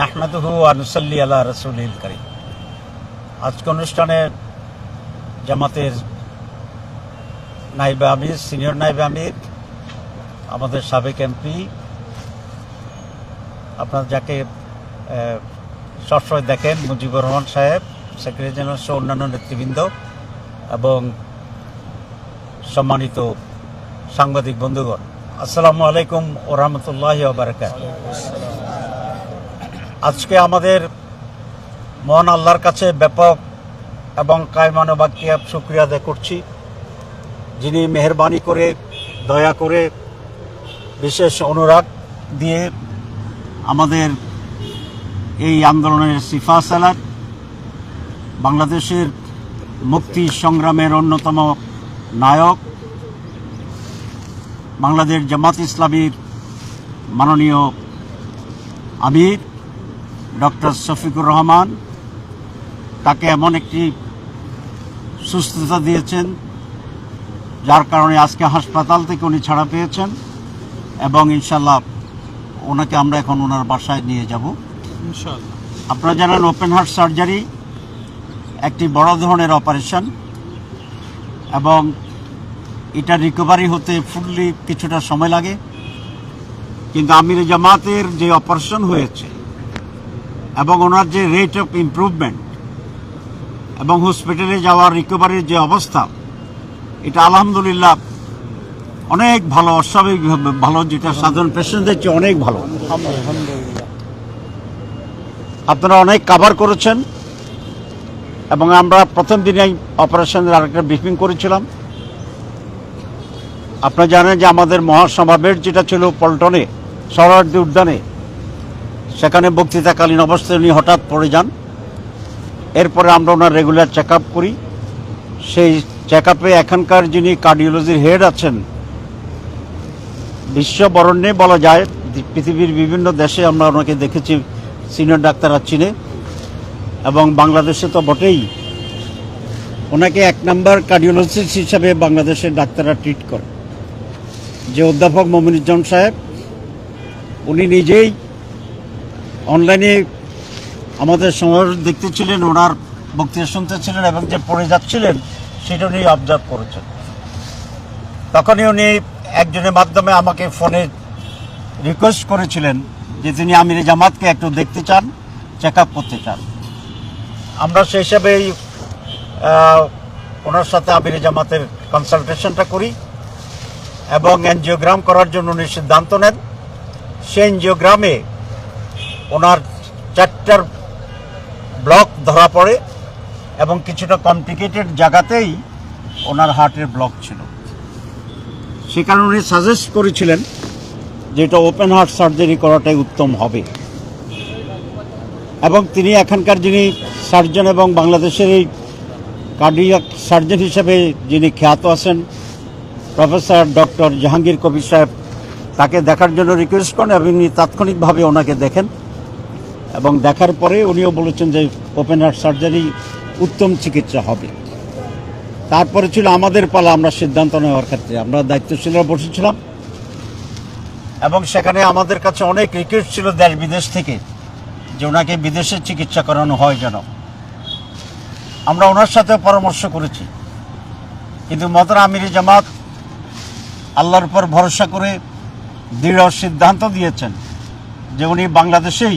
নাহমাদুহু আনুসাল্লি আল্লাহ রসুলিল করিম। আজকে অনুষ্ঠানে জামাতের নাইবে আমির, সিনিয়র নাইবে আমির, আমাদের সাবেক এমপি, আপনার যাকে সবসময় দেখেন, মুজিবুর রহমান সাহেব, সেক্রেটারি জেনারেল সহ অন্যান্য নেতৃবৃন্দ এবং সম্মানিত সাংবাদিক বন্ধুগণ। আসসালামু আলাইকুম ও রহমতুল্লাহ বারকাত আজকে আমাদের মহান আল্লাহর কাছে ব্যাপক এবং কায়মানবাক্যে শুক্রিয়া আদায় করছি। যিনি মেহরবানি করে, দয়া করে বিশেষ অনুরাগ দিয়ে আমাদের এই আন্দোলনের সিফা সালার বাংলাদেশের মুক্তি সংগ্রামের অন্যতম নায়ক, বাংলাদেশ জামাত ইসলামীর মাননীয় আমির ডক্টর শফিকুর রহমান তাকে এমন একটি সুস্থতা দিয়েছেন যার কারণে আজকে হাসপাতাল থেকে উনি ছাড়া পেয়েছেন এবং ইনশাল্লাহ ওনাকে আমরা এখন ওনার বাসায় নিয়ে যাব। আপনারা জানেন ওপেন হার্ট সার্জারি একটি বড় ধরনের অপারেশন এবং এটা রিকভারি হতে ফুললি কিছুটা সময় লাগে। কিন্তু আমির জামাতের যে অপারেশন হয়েছে এবং ওনার যে রেট অফ ইমপ্রুভমেন্ট এবং হসপিটালে যাওয়ার রিকভারির যে অবস্থা এটা আলহামদুলিল্লাহ অনেক ভালো অস্বাভাবিক ভালো যেটা সাধারণ পেশেন্টদের চেয়ে অনেক ভালো। আপনারা অনেক কাভার করেছেন এবং আমরা প্রথম দিনেই অপারেশনের আরেকটা ব্রিফিং করেছিলাম। আপনারা জানেন যে আমাদের মহাসমাবেশ যেটা ছিল পল্টনে সরোয়ার্দী উদ্যানে সেখানে বক্তৃতাকালীন অবস্থায় উনি হঠাৎ পড়ে যান। এরপরে আমরা ওনার রেগুলার চেক করি। সেই চেক এখানকার যিনি কার্ডিওলজির হেড আছেন, বিশ্ববরণ্যে বলা যায়, পৃথিবীর বিভিন্ন দেশে আমরা ওনাকে দেখেছি সিনিয়র ডাক্তাররা চিনে। এবং বাংলাদেশে তো বটেই। ওনাকে এক নাম্বার কার্ডিওলজিস্ট হিসাবে বাংলাদেশের ডাক্তাররা ট্রিট করে যে অধ্যাপক মমিনুজ্জাম সাহেব, উনি নিজেই অনলাইনে আমাদের সমাবেশ দেখতেছিলেন, ওনার বক্তৃতা শুনতেছিলেন এবং যে পড়ে যাচ্ছিলেন, সেটা উনি অবজার্ভ করেছেন। তখনই উনি একজনের মাধ্যমে আমাকে ফোনে রিকোয়েস্ট করেছিলেন যে তিনি আমির জামাতকে একটু দেখতে চান চেক আপ করতে চান। আমরা সেই হিসাবেই ওনার সাথে আমির জামাতের কনসালটেশনটা করি এবং এনজিওগ্রাম করার জন্য উনি সিদ্ধান্ত নেন। সেই এনজিওগ্রামে ওনার চারটার ব্লক ধরা পড়ে এবং কিছুটা কমপ্লিকেটেড জায়গাতেই ওনার হার্টের ব্লক ছিল। সে কারণে উনি সাজেস্ট করেছিলেন যে এটা ওপেন হার্ট সার্জারি করাটাই উত্তম হবে। এবং তিনি এখানকার যিনি সার্জন এবং বাংলাদেশের এই কার্ডিয়াক সার্জন হিসেবে যিনি খ্যাত আছেন প্রফেসর ডক্টর জাহাঙ্গীর কবির সাহেব, তাকে দেখার জন্য রিকোয়েস্ট করেন এবং উনি তাৎক্ষণিকভাবে ওনাকে দেখেন। এবং দেখার পরে উনিও বলেছেন যে ওপেন হার্ট সার্জারি উত্তম চিকিৎসা হবে। তারপরে ছিল আমাদের পালা, আমরা সিদ্ধান্ত নেওয়ার ক্ষেত্রে। আমরা দায়িত্বশীলরা বসেছিলাম এবং সেখানে আমাদের কাছে অনেক রিকোয়েস্ট ছিল দেশ বিদেশ থেকে যে ওনাকে বিদেশে চিকিৎসা করানো হয় যেন। আমরা ওনার সাথে পরামর্শ করেছি। কিন্তু মতন আমিরি জামাত আল্লাহর উপর ভরসা করে দৃঢ় সিদ্ধান্ত দিয়েছেন যে উনি বাংলাদেশেই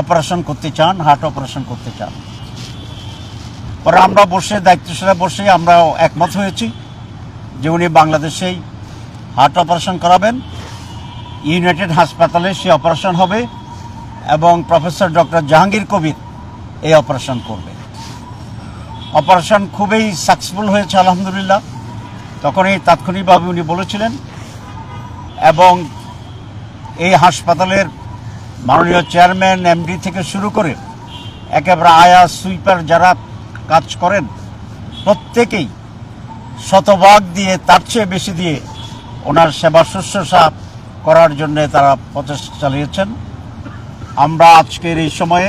অপারেশন করতে চান হার্ট অপারেশন করতে চান। পরে আমরা বসে দায়িত্বশীলা বসে আমরা একমত হয়েছি যে উনি বাংলাদেশেই হার্ট অপারেশন করাবেন। ইউনাইটেড হাসপাতালে সে অপারেশন হবে এবং প্রফেসর ডক্টর জাহাঙ্গীর কবির এই অপারেশন করবে। অপারেশন খুবই সাকসেসফুল হয়েছে, আলহামদুলিল্লাহ। তখনই তাৎক্ষণিকভাবে উনি বলেছিলেন এবং এই হাসপাতালের মাননীয় চেয়ারম্যান, এমডি থেকে শুরু করে একেবারে আয়া সুইপার যারা কাজ করেন, প্রত্যেকেই শতভাগ দিয়ে, তার চেয়ে বেশি দিয়ে ওনার সেবা শুশ্রূষা করার জন্য তারা প্রচেষ্টা চালিয়েছেন। আমরা আজকের এই সময়ে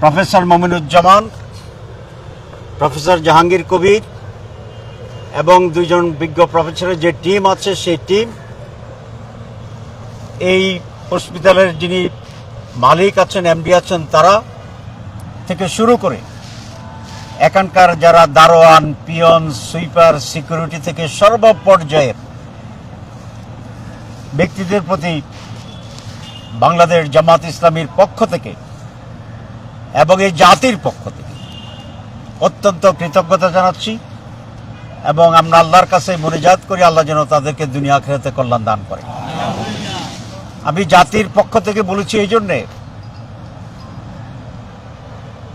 প্রফেসর মমিনুজ্জামান, প্রফেসর জাহাঙ্গীর কবির এবং দুইজন বিজ্ঞ প্রফেসরের যে টিম আছে, সেই টিম এই হসপিটালের যিনি মালিক আছেন এমডি আছেন, তারা থেকে শুরু করে এখানকার যারা দারোয়ান, পিয়ন, সুইপার, সিকিউরিটি থেকে সর্বপর্যায়ের ব্যক্তিদের প্রতি বাংলাদেশ জামাত ইসলামীর পক্ষ থেকে এবং এই জাতির পক্ষ থেকে অত্যন্ত কৃতজ্ঞতা জানাচ্ছি এবং আমরা আল্লাহর কাছে মনিজাত করি, আল্লাহ যেন তাদেরকে দুনিয়া খেরাতে কল্যাণ দান করে। আমি জাতির পক্ষ থেকে বলেছি এই জন্যে।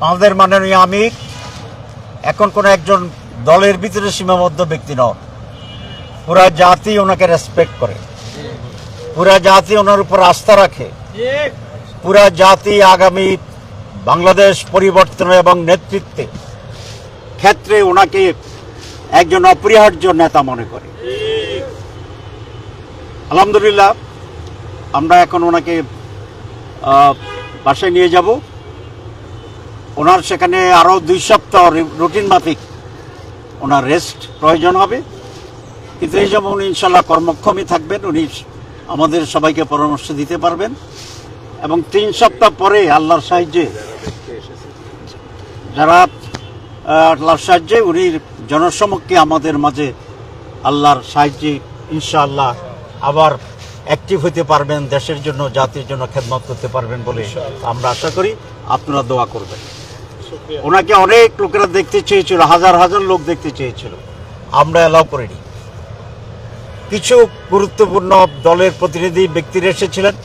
আমাদের মাননীয় আমি এখন কোনো একজন দলের ভিতরে সীমাবদ্ধ ব্যক্তি নন। পুরা জাতি ওনাকে রেসপেক্ট করে। পুরা জাতি ওনার উপর আস্থা রাখে। পুরা জাতি আগামী বাংলাদেশ পরিবর্তন এবং নেতৃত্বে ক্ষেত্রে ওনাকে একজন অপরিহার্য নেতা মনে করে। আলহামদুলিল্লাহ। আমরা এখন ওনাকে বাসায় নিয়ে যাব। ওনার সেখানে আরও দুই সপ্তাহ রুটিন মাফিক ওনার রেস্ট প্রয়োজন হবে। কিন্তু এই যেমন উনি ইনশাল্লাহ কর্মক্ষমই থাকবেন, উনি আমাদের সবাইকে পরামর্শ দিতে পারবেন। এবং তিন সপ্তাহ পরে আল্লাহর সাহায্যে যারা আল্লাহর সাহায্যে, উনি জনসমক্ষে আমাদের মাঝে আল্লাহর সাহায্যে ইনশাআল্লাহ আবার অ্যাক্টিভ হতে পারবেন দেশের জন্য জাতির জন্য খেদমত করতে পারবেন বলে আমরা আশা করি আপনারা দোয়া করবেন। ওনাকে অনেক লোকেরা দেখতে চেয়েছিল হাজার হাজার লোক দেখতে চেয়েছিল। আমরা অ্যালাউ করিনি। কিছু গুরুত্বপূর্ণ দলের প্রতিনিধি ব্যক্তিরা এসেছিলেন।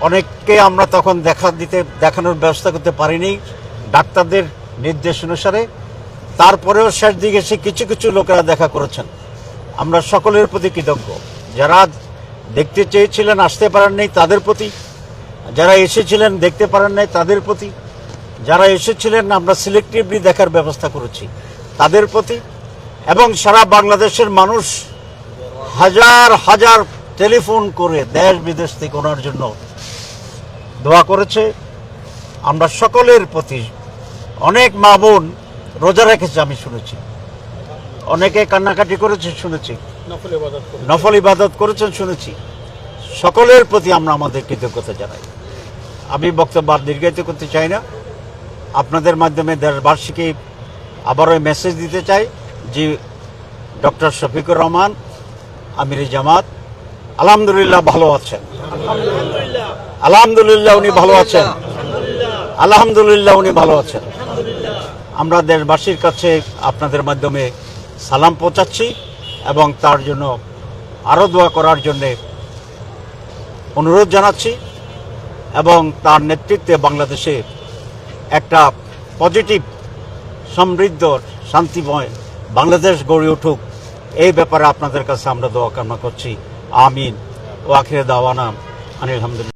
অনেককে আমরা তখন দেখা দিতে দেখানোর ব্যবস্থা করতে পারিনি। ডাক্তারদের নির্দেশ অনুসারে। তারপরেও শেষ দিকে এসে কিছু কিছু লোকেরা দেখা করেছেন। আমরা সকলের প্রতি কৃতজ্ঞ। যারা দেখতে চেয়েছিলেন, আসতে পারেন নাই তাদের প্রতি। যারা এসেছিলেন, দেখতে পারেন নাই তাদের প্রতি। যারা এসেছিলেন, আমরা সিলেক্টিভলি দেখার ব্যবস্থা করেছি তাদের প্রতি। এবং সারা বাংলাদেশের মানুষ হাজার হাজার টেলিফোন করে দেশ, বিদেশ থেকে ওনার জন্য দোয়া করেছে। আমরা সকলের প্রতি অনেক মা বোন রোজা রেখেছে, আমি শুনেছি। অনেকে কান্নাকাটি করেছে, শুনেছি। নফল ইবাদত করেছেন। শুনেছি। সকলের প্রতি আমরা আমাদের কৃতজ্ঞতা জানাই। আমি বক্তব্য আর দীর্ঘায়িত করতে চাই না। আপনাদের মাধ্যমে দেশবার্ষিকী আবারও মেসেজ দিতে চাই যে ডক্টর শফিকুর রহমান আমির জামাত আলহামদুলিল্লাহ ভালো আছেন। আলহামদুলিল্লাহ। উনি ভালো আছেন। আলহামদুলিল্লাহ উনি ভালো আছেন। আমরা দেশবাসীর কাছে আপনাদের মাধ্যমে সালাম পৌঁছাচ্ছি। এবং তার জন্য আরও দোয়া করার জন্যে অনুরোধ জানাচ্ছি এবং তার নেতৃত্বে বাংলাদেশে একটা পজিটিভ, সমৃদ্ধ, শান্তিময় বাংলাদেশ গড়ে উঠুক। এই ব্যাপারে আপনাদের কাছে আমরা দোয়া কামনা করছি। আমিন। ও আখিরে দাওয়ানা। আনিল আলহামদুলিল্লাহ